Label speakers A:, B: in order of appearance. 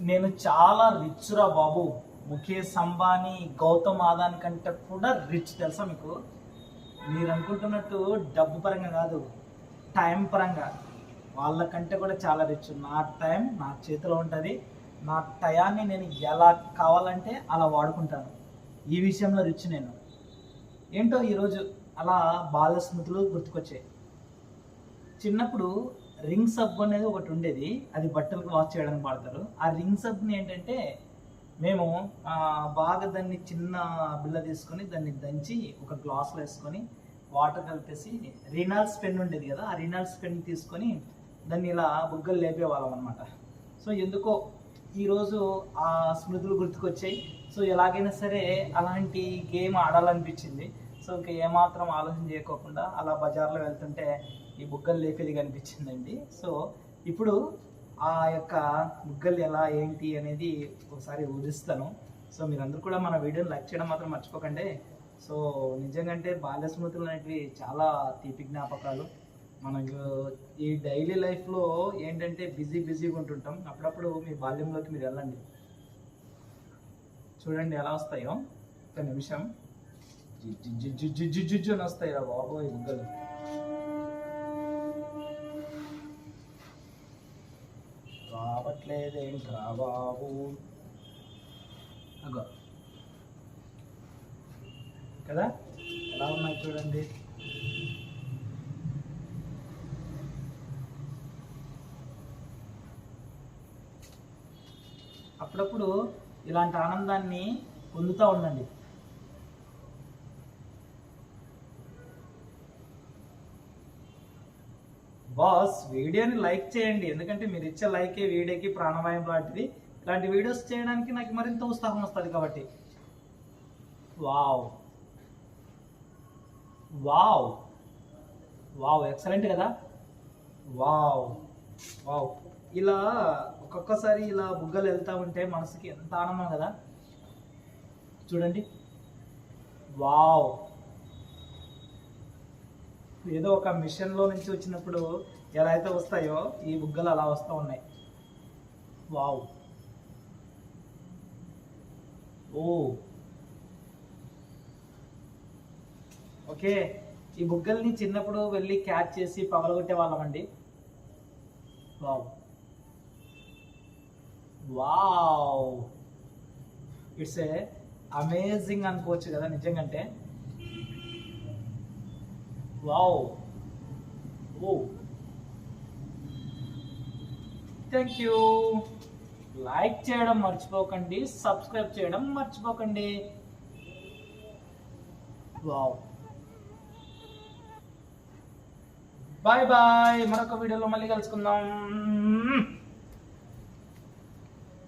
A: నేను చాలా రిచ్ రా బాబు. ముఖేష్ అంబానీ గౌతమ్ ఆదాని కంటే కూడా రిచ్ తెలుసా మీకు? మీరు అనుకుంటున్నట్టు డబ్బు పరంగా కాదు టైం పరంగా. వాళ్ళకంటే కూడా చాలా రిచ్ నా టైం నా చేతిలో ఉంటుంది. నా టయాన్ని నేను ఎలా కావాలంటే అలా వాడుకుంటాను. ఈ విషయంలో రిచ్ నేను. ఏంటో ఈరోజు అలా బాల స్మృతులు గుర్తుకొచ్చాయి. చిన్నప్పుడు రింగ్ సబ్ అనేది ఒకటి ఉండేది. అది బట్టలకు వాష్ చేయడానికి వాడతారు. ఆ రింగ్ సబ్ని ఏంటంటే మేము బాగా దాన్ని చిన్న బిళ్ళ తీసుకొని దాన్ని దంచి ఒక గ్లాస్లో వేసుకొని వాటర్ కలిపేసి రినాల్స్ పెన్ ఉండేది కదా ఆ రినాల్స్ పెన్ తీసుకొని దాన్ని ఇలా బుగ్గలు లేపేవాళ్ళం అనమాట సో ఎందుకో ఈరోజు ఆ స్మృతులు గుర్తుకొచ్చాయి. సో ఎలాగైనా సరే అలాంటి గేమ్ ఆడాలనిపించింది. సో ఇంకా ఏమాత్రం ఆలోచన చేయకోకుండా అలా బజార్లో వెళ్తుంటే ఈ బుగ్గలు లేపేది కనిపించిందండి. సో ఇప్పుడు ఆ యొక్క బుగ్గలు ఎలా ఏంటి అనేది ఒకసారి ఊరిస్తాను సో మీరందరూ కూడా మన వీడియోని లైక్ చేయడం మాత్రం మర్చిపోకండి. సో నిజంగా అంటే బాల్య స్మృతులు అనేటివి చాలా తీపి జ్ఞాపకాలు. మనకు ఈ డైలీ లైఫ్లో ఏంటంటే బిజీ బిజీగా ఉంటుంటాం. అప్పుడప్పుడు మీ బాల్యంలోకి మీరు వెళ్ళండి. చూడండి ఎలా వస్తాయో. ఒక నిమిషం. జిజ్జు జిజ్జు అని వస్తాయి రా బాబోయ్ బుగ్గలు రావట్లేదేంట్రా బాబు అగో కదా ఎలా ఉన్నాయి చూడండి అప్పుడప్పుడు ఇలాంటి ఆనందాన్ని పొందుతూ ఉండండి బాస్ వీడియోని లైక్ చేయండి. ఎందుకంటే మీరు ఇచ్చే లైకే వీడియోకి ప్రాణవాయం లాంటిది. ఇలాంటి వీడియోస్ చేయడానికి నాకు మరింత ఉత్సాహం వస్తుంది కాబట్టి. వావ్. వావ్. వావ్ ఎక్సలెంట్ కదా? వావ్. వావ్. ఇలా ఒక్కొక్కసారి ఇలా బుగ్గలు వెళ్తా ఉంటే మనసుకి ఎంత ఆనందం కదా? చూడండి. వావ్. ఏదో ఒక మిషన్లో నుంచి వచ్చినప్పుడు ఎలా అయితే వస్తాయో ఈ బుగ్గలు అలా వస్తూ ఉన్నాయి. వావ్. ఓ. ఓకే. ఈ బుగ్గల్ని చిన్నప్పుడు వెళ్ళి క్యాచ్ చేసి పగలగొట్టే వాళ్ళమండి wow. Wow. It's a amazing అనుకోవచ్చు కదా నిజంగా అంటే. Wow oh thank you like చేయడం మర్చిపోకండి సబ్స్క్రైబ్ చేయడం మర్చిపోకండి. వావ్ బాయ్ బాయ్ మరొక వీడియోలో మళ్ళీ కలుసుకుందాం.